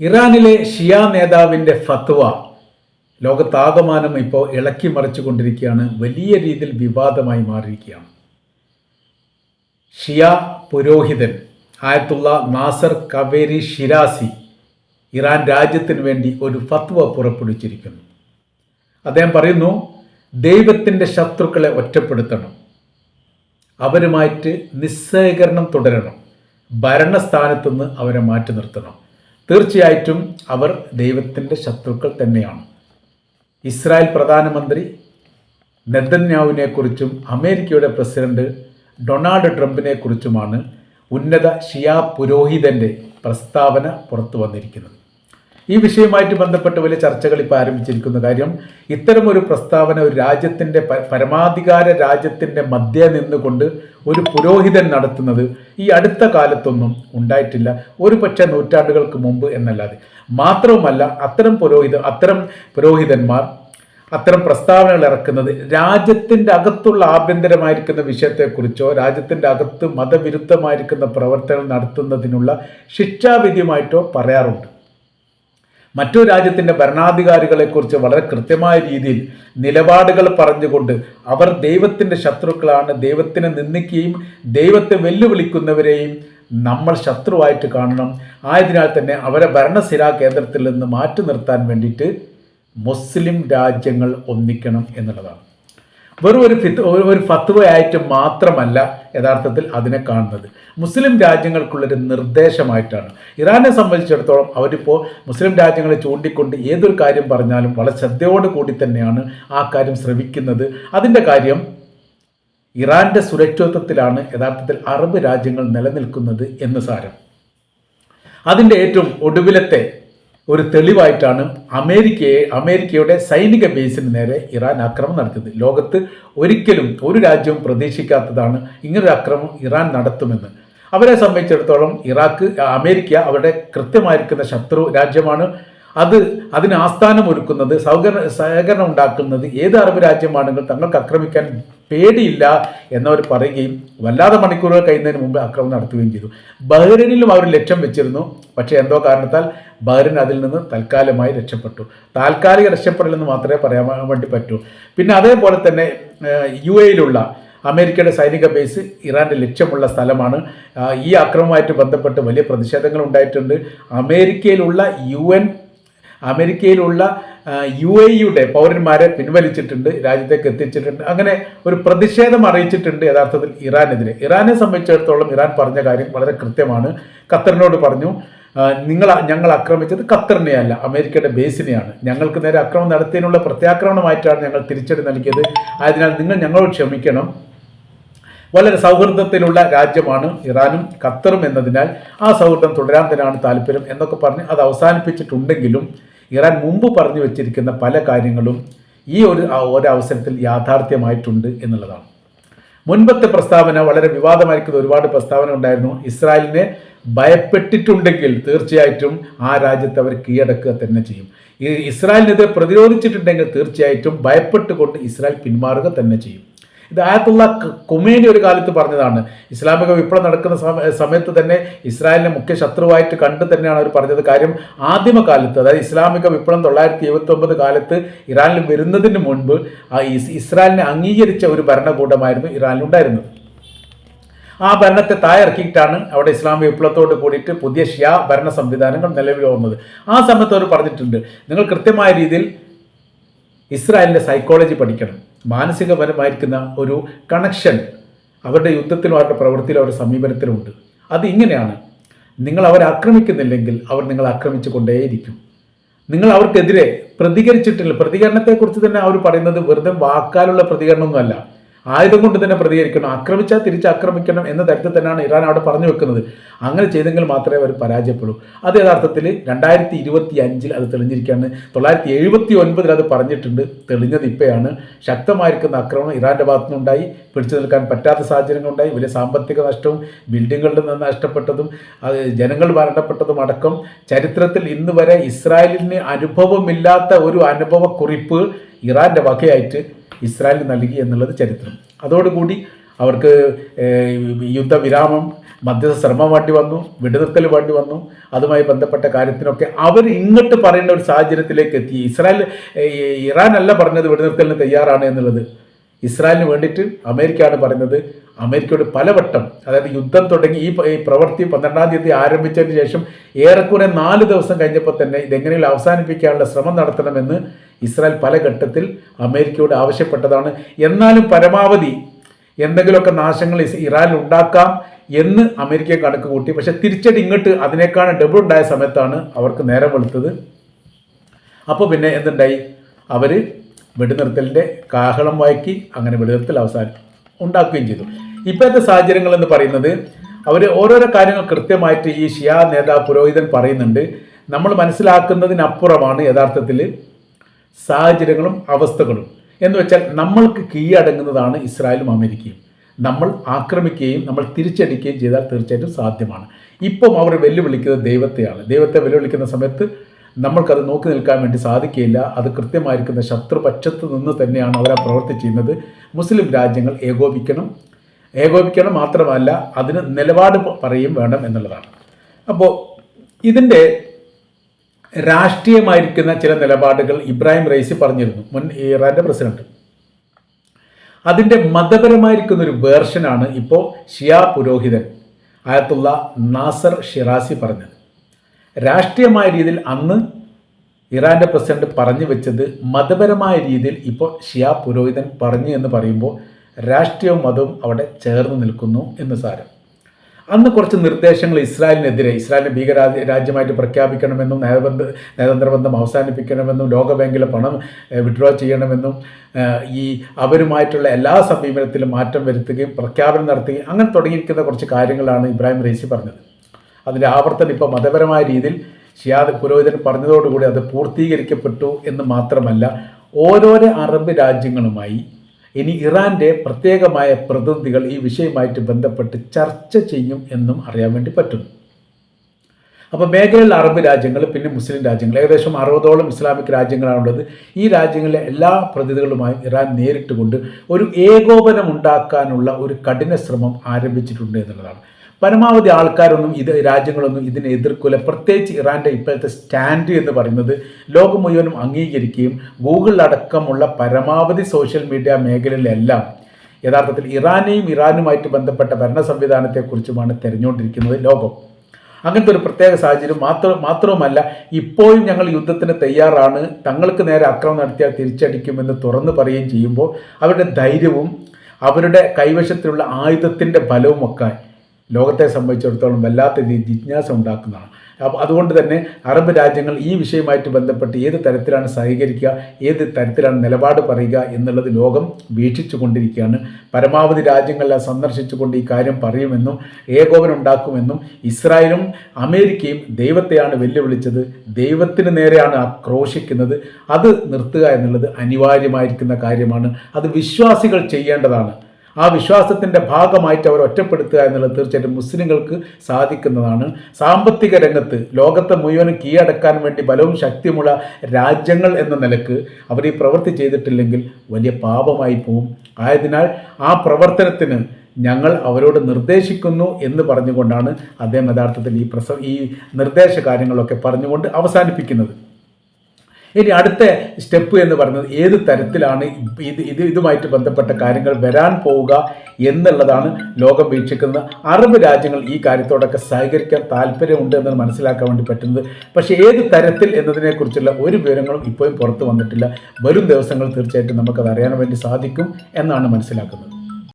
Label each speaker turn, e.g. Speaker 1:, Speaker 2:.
Speaker 1: ഇറാനിലെ ഷിയ നേതാവിന്റെ ഫത്വ ലോകത്താകമാനം ഇപ്പോൾ ഇളക്കി മറിച്ചുകൊണ്ടിരിക്കുകയാണ് വലിയ രീതിയിൽ വിവാദമായി മാറിയിരിക്കുകയാണ്. ഷിയ പുരോഹിതൻ ആയത്തുള്ള നാസർ കവേരി ഷിരാസി ഇറാൻ രാജ്യത്തിന് വേണ്ടി ഒരു ഫത്വ പുറപ്പെടുവിച്ചിരിക്കുന്നു. അദ്ദേഹം പറയുന്നു ദൈവത്തിന്റെ ശത്രുക്കളെ ഒറ്റപ്പെടുത്തണം. അവരുമായിട്ട് നിസ്സഹകരണം തുടരണം. ഭരണസ്ഥാനത്തുനിന്ന് അവരെ മാറ്റി നിർത്തണം. തീർച്ചയായിട്ടും അവർ ദൈവത്തിന്റെ ശത്രുക്കൾ തന്നെയാണ്. ഇസ്രായേൽ പ്രധാനമന്ത്രി നെതന്യാവിനെക്കുറിച്ചും അമേരിക്കയുടെ പ്രസിഡന്റ് ഡൊണാൾഡ് ട്രംപിനെക്കുറിച്ചുമാണ് ഉന്നത ഷിയാ പുരോഹിതന്റെ പ്രസ്താവന പുറത്തു വന്നിരിക്കുന്നത്. ഈ വിഷയവുമായിട്ട് ബന്ധപ്പെട്ട് വലിയ ചർച്ചകൾ ഇപ്പോൾ ആരംഭിച്ചിരിക്കുന്ന കാര്യം ഇത്തരമൊരു പ്രസ്താവന ഒരു രാജ്യത്തിന്റെ പരമാധികാര രാജ്യത്തിന്റെ മധ്യ നിന്നുകൊണ്ട് ഒരു പുരോഹിതൻ നടത്തുന്നത് ഈ അടുത്ത കാലത്തൊന്നും ഉണ്ടായിട്ടില്ല. ഒരു പക്ഷേ നൂറ്റാണ്ടുകൾക്ക് മുമ്പ് എന്നല്ലാതെ. മാത്രവുമല്ല അത്തരം പുരോഹിത അത്തരം പുരോഹിതന്മാർ അത്തരം പ്രസ്താവനകൾ ഇറക്കുന്നത് രാജ്യത്തിന്റെ അകത്തുള്ള ആഭ്യന്തരമായിരിക്കുന്ന വിഷയത്തെക്കുറിച്ചോ രാജ്യത്തിന്റെ അകത്ത് മതവിരുദ്ധമായിരിക്കുന്ന പ്രവർത്തനങ്ങൾ നടത്തുന്നതിനുള്ള ശിക്ഷാവിധിയുമായിട്ടോ പറയാറുണ്ട്. മറ്റു രാജ്യത്തിന്റെ ഭരണാധികാരികളെക്കുറിച്ച് വളരെ കൃത്യമായ രീതിയിൽ നിലപാടുകൾ പറഞ്ഞുകൊണ്ട് അവർ ദൈവത്തിന്റെ ശത്രുക്കളാണ്. ദൈവത്തിനെ നിന്ദിക്കുകയും ദൈവത്തെ വെല്ലുവിളിക്കുന്നവരെയും നമ്മൾ ശത്രുവായിട്ട് കാണണം. ആയതിനാൽ തന്നെ അവരെ ഭരണസിരാ കേന്ദ്രത്തിൽ നിന്ന് മാറ്റി നിർത്താൻ വേണ്ടിയിട്ട് മുസ്ലിം രാജ്യങ്ങൾ ഒന്നിക്കണം എന്നുള്ളതാണ്. വെറും ഒരു ഫിത്ത് ഒരു- ഫത്വയായിട്ട് മാത്രമല്ല യഥാർത്ഥത്തിൽ അതിനെ കാണുന്നത്. മുസ്ലിം രാജ്യങ്ങൾക്കുള്ളൊരു നിർദ്ദേശമായിട്ടാണ്. ഇറാനെ സംബന്ധിച്ചിടത്തോളം അവരിപ്പോൾ മുസ്ലിം രാജ്യങ്ങളെ ചൂണ്ടിക്കൊണ്ട് ഏതൊരു കാര്യം പറഞ്ഞാലും വളരെ ശ്രദ്ധയോട് കൂടി തന്നെയാണ് ആ കാര്യം ശ്രമിക്കുന്നത് അതിന്റെ കാര്യം ഇറാന്റെ സുരക്ഷിതത്വത്തിലാണ് യഥാർത്ഥത്തിൽ അറബ് രാജ്യങ്ങൾ നിലനിൽക്കുന്നത് എന്ന് സാരം. അതിന്റെ ഏറ്റവും ഒടുവിലത്തെ ഒരു തെളിവായിട്ടാണ് അമേരിക്കയെ അമേരിക്കയുടെ സൈനിക ബേസിന് നേരെ ഇറാൻ ആക്രമണം നടത്തിയത്. ലോകത്ത് ഒരിക്കലും ഒരു രാജ്യവും പ്രതീക്ഷിക്കാത്തതാണ് ഇങ്ങനൊരു ആക്രമണം ഇറാൻ നടത്തുമെന്ന്. അവരെ സംബന്ധിച്ചിടത്തോളം ഇറാഖ് അമേരിക്ക അവരുടെ കൃത്യമായിരിക്കുന്ന ശത്രു രാജ്യമാണ്. അത് അതിന് ആസ്ഥാനം ഒരുക്കുന്നത് സൗകര്യ സഹകരണം ഉണ്ടാക്കുന്നത് ഏത് അറബ് രാജ്യമാണെങ്കിലും തങ്ങൾക്ക് ആക്രമിക്കാൻ പേടിയില്ല എന്നവർ പറയുകയും വല്ലാതെ മണിക്കൂറുകൾ കഴിയുന്നതിന് മുമ്പ് ആക്രമണം നടത്തുകയും ചെയ്തു. ബഹ്റിനിലും അവർ ലക്ഷ്യം വെച്ചിരുന്നു. പക്ഷേ എന്തോ കാരണത്താൽ ബഹ്റിൻ അതിൽ നിന്ന് തൽക്കാലമായി രക്ഷപ്പെട്ടു. താൽക്കാലിക രക്ഷപ്പെടലെന്ന് മാത്രമേ പറയാൻ വേണ്ടി പറ്റൂ. പിന്നെ അതേപോലെ തന്നെ യു എയിലുള്ള അമേരിക്കയുടെ സൈനിക ബേസ് ഇറാന്റെ ലക്ഷ്യമുള്ള സ്ഥലമാണ്. ഈ ആക്രമണവുമായിട്ട് ബന്ധപ്പെട്ട് വലിയ പ്രതിഷേധങ്ങൾ ഉണ്ടായിട്ടുണ്ട്. അമേരിക്കയിലുള്ള യു എൻ അമേരിക്കയിലുള്ള യു എ യുടെ പൗരന്മാരെ പിൻവലിച്ചിട്ടുണ്ട് രാജ്യത്തേക്ക് എത്തിച്ചിട്ടുണ്ട്. അങ്ങനെ ഒരു പ്രതിഷേധം അറിയിച്ചിട്ടുണ്ട് യഥാർത്ഥത്തിൽ ഇറാനെതിരെ. ഇറാനെ സംബന്ധിച്ചിടത്തോളം ഇറാൻ പറഞ്ഞ കാര്യം വളരെ കൃത്യമാണ്. ഖത്തറിനോട് പറഞ്ഞു നിങ്ങൾ ഞങ്ങൾ ആക്രമിച്ചത് ഖത്തറിനെയല്ല അമേരിക്കയുടെ ബേസിനെയാണ്. ഞങ്ങൾക്ക് നേരെ ആക്രമണം നടത്തിയതിനുള്ള പ്രത്യാക്രമണമായിട്ടാണ് ഞങ്ങൾ തിരിച്ചടി നൽകിയത്. ആയതിനാൽ നിങ്ങൾ ഞങ്ങളോട് ക്ഷമിക്കണം. വളരെ സൗഹൃദത്തിലുള്ള രാജ്യമാണ് ഇറാനും ഖത്തറും എന്നതിനാൽ ആ സൗഹൃദം തുടരാൻ തന്നെയാണ് താല്പര്യം എന്നൊക്കെ പറഞ്ഞ് അത് അവസാനിപ്പിച്ചിട്ടുണ്ടെങ്കിലും ഇറാൻ മുമ്പ് പറഞ്ഞു വെച്ചിരിക്കുന്ന പല കാര്യങ്ങളും ഈ ഒരു ഒരവസരത്തിൽ യാഥാർത്ഥ്യമായിട്ടുണ്ട് എന്നുള്ളതാണ്. മുൻപത്തെ പ്രസ്താവന വളരെ വിവാദമായിരിക്കുന്ന ഒരുപാട് പ്രസ്താവന ഉണ്ടായിരുന്നു. ഇസ്രായേലിനെ ഭയപ്പെട്ടിട്ടുണ്ടെങ്കിൽ തീർച്ചയായിട്ടും ആ രാജ്യത്ത് അവർ കീഴടക്കുക തന്നെ ചെയ്യും. ഈ ഇസ്രായേലിനെതിരെ പ്രതിരോധിച്ചിട്ടുണ്ടെങ്കിൽ തീർച്ചയായിട്ടും ഭയപ്പെട്ടുകൊണ്ട് ഇസ്രായേൽ പിന്മാറുക തന്നെ ചെയ്യും. ഇത് ആയത്തുള്ള കുമേനി ഒരു കാലത്ത് പറഞ്ഞതാണ്. ഇസ്ലാമിക വിപ്ലവം നടക്കുന്ന സമ- സമയത്ത് തന്നെ ഇസ്രായേലിനെ മുഖ്യ ശത്രുവായിട്ട് കണ്ട് തന്നെയാണ് അവർ പറഞ്ഞത്. കാര്യം ആദ്യമകാലത്ത് അതായത് ഇസ്ലാമിക വിപ്ലവം തൊള്ളായിരത്തി എഴുപത്തി ഒമ്പത് കാലത്ത് ഇറാനിൽ വരുന്നതിന് മുൻപ് ഇസ്രായേലിനെ അംഗീകരിച്ച ഒരു ഭരണകൂടമായിരുന്നു ഇറാനിലുണ്ടായിരുന്നത് ആ ഭരണത്തെ തായിറക്കിയിട്ടാണ് അവിടെ ഇസ്ലാമിക വിപ്ലവത്തോട് കൂടിയിട്ട് പുതിയ ഷിയ ഭരണ സംവിധാനങ്ങൾ നിലവിൽ വന്നത്. ആ സമയത്ത് അവർ പറഞ്ഞിട്ടുണ്ട് നിങ്ങൾ കൃത്യമായ രീതിയിൽ ഇസ്രായേലിന്റെ സൈക്കോളജി പഠിക്കണം. മാനസികപരമായിരിക്കുന്ന ഒരു കണക്ഷൻ അവരുടെ യുദ്ധത്തിലും അവരുടെ പ്രവൃത്തിയിലും അവരുടെ സമീപനത്തിലുമുണ്ട്. അത് ഇങ്ങനെയാണ്. നിങ്ങൾ അവരെ ആക്രമിക്കുന്നില്ലെങ്കിൽ അവർ നിങ്ങളെ ആക്രമിച്ചു കൊണ്ടേയിരിക്കും. നിങ്ങൾ അവർക്കെതിരെ പ്രതികരിച്ചിട്ടില്ല. പ്രതികരണത്തെക്കുറിച്ച് തന്നെ അവർ പറയുന്നത് വെറുതെ വാക്കാലുള്ള പ്രതികരണമൊന്നുമല്ല. ആയുധം കൊണ്ട് തന്നെ പ്രതികരിക്കണം ആക്രമിച്ചാൽ തിരിച്ച് ആക്രമിക്കണം എന്ന തരത്തിൽ തന്നെയാണ് ഇറാൻ അവിടെ പറഞ്ഞു വെക്കുന്നത്. അങ്ങനെ ചെയ്തെങ്കിൽ മാത്രമേ അവർ പരാജയപ്പെടൂ. അത് യഥാർത്ഥത്തിൽ രണ്ടായിരത്തി ഇരുപത്തി അഞ്ചിൽ അത് തെളിഞ്ഞിരിക്കുകയാണ്. തൊള്ളായിരത്തി എഴുപത്തി ഒൻപതിൽ അത് പറഞ്ഞിട്ടുണ്ട്. തെളിഞ്ഞത് ഇപ്പോഴാണ്. ശക്തമായിരിക്കുന്ന ആക്രമണം ഇറാന്റെ ഭാഗത്തു നിന്നുണ്ടായി പിടിച്ചു നിൽക്കാൻ പറ്റാത്ത സാഹചര്യങ്ങളുണ്ടായി. വലിയ സാമ്പത്തിക നഷ്ടവും ബിൽഡിങ്ങുകളിൽ നിന്ന് നഷ്ടപ്പെട്ടതും അത് ജനങ്ങൾ മരണപ്പെട്ടതും അടക്കം. ചരിത്രത്തിൽ ഇന്ന് വരെ ഇസ്രായേലിന് അനുഭവമില്ലാത്ത ഒരു അനുഭവക്കുറിപ്പ് ഇറാന്റെ വകയായിട്ട് ഇസ്രായേലിന് നൽകി എന്നുള്ളത് ചരിത്രം. അതോടുകൂടി അവർക്ക് യുദ്ധവിരാമം മധ്യസ്ഥ ശ്രമം വേണ്ടി വന്നു വെടിനിർത്തൽ വേണ്ടി വന്നു. അതുമായി ബന്ധപ്പെട്ട കാര്യത്തിനൊക്കെ അവർ ഇങ്ങോട്ട് പറയുന്ന ഒരു സാഹചര്യത്തിലേക്ക് എത്തി. ഇസ്രായേൽ ഇറാനല്ല അല്ല പറഞ്ഞത് വെടിനിർത്തലിന് തയ്യാറാണ് എന്നുള്ളത്. ഇസ്രായേലിന് വേണ്ടിയിട്ട് അമേരിക്കയാണ് പറയുന്നത്. അമേരിക്കയോട് പലവട്ടം അതായത് യുദ്ധം തുടങ്ങി ഈ പ്രവൃത്തി പന്ത്രണ്ടാം തീയതി ആരംഭിച്ചതിന് ശേഷം ഏറെക്കുറെ നാല് ദിവസം കഴിഞ്ഞപ്പോൾ തന്നെ ഇതെങ്ങനെയും അവസാനിപ്പിക്കാനുള്ള ശ്രമം നടത്തണമെന്ന് ഇസ്രായേൽ പല ഘട്ടത്തിൽ അമേരിക്കയോട് ആവശ്യപ്പെട്ടതാണ്. എന്നാലും പരമാവധി എന്തെങ്കിലുമൊക്കെ നാശങ്ങൾ ഇറാനിൽ ഉണ്ടാക്കാം എന്ന് അമേരിക്ക കണക്ക് കൂട്ടി. പക്ഷെ തിരിച്ചടി ഇങ്ങോട്ട് അതിനേക്കാൾ ഡബിൾ ഉണ്ടായ സമയത്താണ് അവർക്ക് നേരം വെളുത്തത്. അപ്പോൾ പിന്നെ എന്തുണ്ടായി? അവർ വെടിനിർത്തലിന്റെ കാഹളം വായിക്കി അങ്ങനെ വെടിനിർത്തൽ അവസാനം ഉണ്ടാക്കുകയും ചെയ്തു. ഇപ്പോഴത്തെ സാഹചര്യങ്ങൾ എന്ന് പറയുന്നത്? അവർ ഓരോരോ കാര്യങ്ങൾ കൃത്യമായിട്ട് ഈ ഷിയാ നേതാ പുരോഹിതൻ പറയുന്നുണ്ട്. നമ്മൾ മനസ്സിലാക്കുന്നതിനപ്പുറമാണ് യഥാർത്ഥത്തിൽ സാഹചര്യങ്ങളും അവസ്ഥകളും. എന്ന് വെച്ചാൽ നമ്മൾക്ക് കീഴടങ്ങുന്നതാണ് ഇസ്രായേലും അമേരിക്കയും. നമ്മൾ ആക്രമിക്കുകയും നമ്മൾ തിരിച്ചടിക്കുകയും ചെയ്താൽ തീർച്ചയായിട്ടും സാധ്യമാണ്. ഇപ്പം അവർ വെല്ലുവിളിക്കുന്നത് ദൈവത്തെയാണ്. ദൈവത്തെ വെല്ലുവിളിക്കുന്ന സമയത്ത് നമ്മൾക്കത് നോക്കി നിൽക്കാൻ വേണ്ടി സാധിക്കില്ല അത് കൃത്യമായിരിക്കുന്ന ശത്രുപക്ഷത്ത് നിന്ന് തന്നെയാണ് അവർ ആ പ്രവർത്തി ചെയ്യുന്നത്. മുസ്ലിം രാജ്യങ്ങൾ ഏകോപിക്കണം. ഏകോപിക്കണം മാത്രമല്ല അതിന് നിലപാട് പറയും വേണം എന്നുള്ളതാണ്. അപ്പോൾ ഇതിന്റെ രാഷ്ട്രീയമായിരിക്കുന്ന ചില നിലപാടുകൾ ഇബ്രാഹിം റൈസി പറഞ്ഞിരുന്നു മുൻ ഇറാന്റെ പ്രസിഡന്റ്. അതിന്റെ മതപരമായിരിക്കുന്ന ഒരു വേർഷനാണ് ഇപ്പോൾ ഷിയാ പുരോഹിതൻ ആയത്തുള്ള നാസർ ഷിറാസി പറഞ്ഞത്. രാഷ്ട്രീയമായ രീതിയിൽ അന്ന് ഇറാന്റെ പ്രസിഡന്റ് പറഞ്ഞു വെച്ചത് മതപരമായ രീതിയിൽ ഇപ്പോൾ ഷിയാ പുരോഹിതൻ പറഞ്ഞു എന്ന് പറയുമ്പോൾ രാഷ്ട്രീയവും മതവും അവിടെ ചേർന്ന് നിൽക്കുന്നു എന്ന് സാരം. അന്ന് കുറച്ച് നിർദ്ദേശങ്ങൾ ഇസ്രായേലിനെതിരെ ഇസ്രായേലിനെ ഭീകര രാജ്യമായിട്ട് പ്രഖ്യാപിക്കണമെന്നും നയബന്ധ നയതന്ത്ര ബന്ധം അവസാനിപ്പിക്കണമെന്നും ലോകബാങ്കിലെ പണം വിഡ്രോ ചെയ്യണമെന്നും ഈ അവരുമായിട്ടുള്ള എല്ലാ സമീപനത്തിലും മാറ്റം വരുത്തുകയും പ്രഖ്യാപനം നടത്തുകയും അങ്ങനെ തുടങ്ങിയിരിക്കുന്ന കുറച്ച് കാര്യങ്ങളാണ് ഇബ്രാഹിം റൈസി പറഞ്ഞത്. അതിന്റെ ആവർത്തനം ഇപ്പോൾ മതപരമായ രീതിയിൽ ഷിയാദ് പുരോഹിതൻ പറഞ്ഞതോടുകൂടി അത് പൂർത്തീകരിക്കപ്പെട്ടു എന്ന് മാത്രമല്ല ഓരോരോ അറബ് രാജ്യങ്ങളുമായി ഇനി ഇറാന്റെ പ്രത്യേകമായ പ്രതിനിധികൾ ഈ വിഷയമായിട്ട് ബന്ധപ്പെട്ട് ചർച്ച ചെയ്യും എന്നും അറിയാൻ വേണ്ടി പറ്റുന്നു. അപ്പോൾ മേഖലയിൽ അറബ് രാജ്യങ്ങൾ പിന്നെ മുസ്ലിം രാജ്യങ്ങൾ ഏകദേശം അറുപതോളം ഇസ്ലാമിക് രാജ്യങ്ങളാണുള്ളത്. ഈ രാജ്യങ്ങളിലെ എല്ലാ പ്രതിനിധികളുമായും ഇറാൻ നേരിട്ട് കൊണ്ട് ഒരു ഏകോപനം ഉണ്ടാക്കാനുള്ള ഒരു കഠിന ശ്രമം ആരംഭിച്ചിട്ടുണ്ട് എന്നുള്ളതാണ്. പരമാവധി ആൾക്കാരൊന്നും ഇത് രാജ്യങ്ങളൊന്നും ഇതിനെ എതിർക്കില്ല പ്രത്യേകിച്ച് ഇറാന്റെ ഇപ്പോഴത്തെ സ്റ്റാൻഡ് എന്ന് പറയുന്നത് ലോകം മുഴുവനും അംഗീകരിക്കുകയും ഗൂഗിൾ അടക്കമുള്ള പരമാവധി സോഷ്യൽ മീഡിയ മേഖലയിലെല്ലാം യഥാർത്ഥത്തിൽ ഇറാനെയും ഇറാനുമായിട്ട് ബന്ധപ്പെട്ട ഭരണ സംവിധാനത്തെക്കുറിച്ചുമാണ് തിരഞ്ഞുകൊണ്ടിരിക്കുന്നത് ലോകം. അങ്ങനത്തെ ഒരു പ്രത്യേക സാഹചര്യം മാത്രം മാത്രവുമല്ല ഇപ്പോഴും ഞങ്ങൾ യുദ്ധത്തിന് തയ്യാറാണ്. തങ്ങൾക്ക് നേരെ അക്രമം നടത്തിയാൽ തിരിച്ചടിക്കുമെന്ന് തുറന്നു പറയുകയും ചെയ്യുമ്പോൾ അവരുടെ ധൈര്യവും അവരുടെ കൈവശത്തിലുള്ള ആയുധത്തിന്റെ ബലവുമൊക്കെ ലോകത്തെ സംബന്ധിച്ചിടത്തോളം വല്ലാത്ത ജിജ്ഞാസ ഉണ്ടാക്കുന്നതാണ്. അപ്പോൾ അതുകൊണ്ട് തന്നെ അറബ് രാജ്യങ്ങൾ ഈ വിഷയമായിട്ട് ബന്ധപ്പെട്ട് ഏത് തരത്തിലാണ് സഹകരിക്കുക ഏത് തരത്തിലാണ് നിലപാട് പറയുക എന്നുള്ളത് ലോകം വീക്ഷിച്ചു കൊണ്ടിരിക്കുകയാണ് പരമാവധി രാജ്യങ്ങളെ സന്ദർശിച്ചുകൊണ്ട് ഈ കാര്യം പറയുമെന്നും ഏകോപനം ഉണ്ടാക്കുമെന്നും ഇസ്രായേലും അമേരിക്കയും ദൈവത്തെയാണ് വെല്ലുവിളിച്ചത് ദൈവത്തിന് നേരെയാണ് ആക്രോശിക്കുന്നത്. അത് നിർത്തുക എന്നുള്ളത് അനിവാര്യമായിരിക്കുന്ന കാര്യമാണ്. അത് വിശ്വാസികൾ ചെയ്യേണ്ടതാണ്. ആ വിശ്വാസത്തിന്റെ ഭാഗമായിട്ട് അവർ ഒറ്റപ്പെടുത്തുക എന്നുള്ളത് തീർച്ചയായിട്ടും മുസ്ലിങ്ങൾക്ക് സാധിക്കുന്നതാണ്. സാമ്പത്തിക രംഗത്ത് ലോകത്തെ മുഴുവനും കീഴടക്കാൻ വേണ്ടി ബലവും ശക്തിയുമുള്ള രാജ്യങ്ങൾ എന്ന നിലയ്ക്ക് അവർ ഈ പ്രവൃത്തി ചെയ്തിട്ടില്ലെങ്കിൽ വലിയ പാപമായി പോവും. ആയതിനാൽ ആ പ്രവർത്തനത്തിന് ഞങ്ങൾ അവരോട് നിർദ്ദേശിക്കുന്നു എന്ന് പറഞ്ഞുകൊണ്ടാണ് അദ്ദേഹം യഥാർത്ഥത്തിൽ ഈ പ്രസ ഈ നിർദ്ദേശ കാര്യങ്ങളൊക്കെ പറഞ്ഞുകൊണ്ട് അവസാനിപ്പിക്കുന്നത്. ഇനി അടുത്ത സ്റ്റെപ്പ് എന്ന് പറയുന്നത് ഏത് തരത്തിലാണ് ഇത് ഇത് ഇതുമായിട്ട് ബന്ധപ്പെട്ട കാര്യങ്ങൾ വരാൻ പോവുക എന്നുള്ളതാണ് ലോകം വീക്ഷിക്കുന്നത്. അറബ് രാജ്യങ്ങൾ ഈ കാര്യത്തോടൊക്കെ സഹകരിക്കാൻ താല്പര്യമുണ്ട് എന്ന് മനസ്സിലാക്കാൻ വേണ്ടി പറ്റുന്നത്. പക്ഷേ ഏത് തരത്തിൽ എന്നതിനെക്കുറിച്ചുള്ള ഒരു വിവരങ്ങളും ഇപ്പോഴും പുറത്തു വന്നിട്ടില്ല. വരും ദിവസങ്ങൾ തീർച്ചയായിട്ടും നമുക്കത് അറിയാൻ വേണ്ടി സാധിക്കും എന്നാണ് മനസ്സിലാക്കുന്നത്.